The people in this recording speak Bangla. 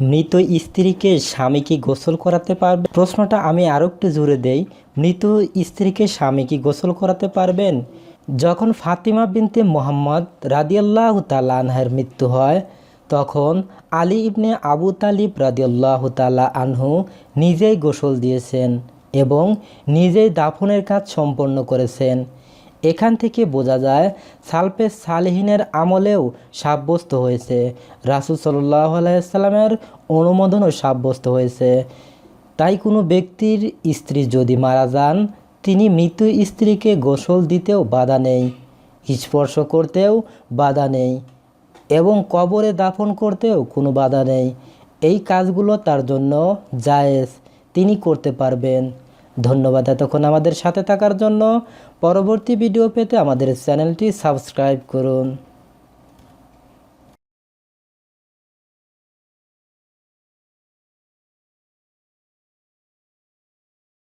মৃত স্ত্রীকে স্বামী কি গোসল করাতে পারবে? প্রশ্নটা আমি আরও একটু জুড়ে দেই। মৃত স্ত্রীকে স্বামী কি গোসল করাতে পারবেন? যখন ফাতিমা বিনতে মোহাম্মদ রাদিয়াল্লাহ তালা আনহার মৃত্যু হয়, তখন আলী ইবনে আবু তালিব রাদিয়াল্লাহ তালা আনহু নিজেই গোসল দিয়েছেন এবং নিজেই দাফনের কাজ সম্পন্ন করেছেন। এখান থেকে বোঝা যায়, সালফে সালেহিনের আমলেও সাব্যস্ত হয়েছে। রাসুল সাল্লাহ আলাইসাল্লামের অনুমোদনও সাব্যস্ত হয়েছে। তাই কোনো ব্যক্তির স্ত্রী যদি মারা যান, তিনি মৃত স্ত্রীকে গোসল দিতেও বাধা নেই, স্পর্শ করতেও বাধা নেই এবং কবরে দাফন করতেও কোনো বাধা নেই। এই কাজগুলো তার জন্য জায়েজ। তিনি করতে পারবেন। ধন্যবাদ এতক্ষণ আমাদের সাথে থাকার জন্য। পরবর্তী ভিডিও পেতে আমাদের চ্যানেলটি সাবস্ক্রাইব করুন।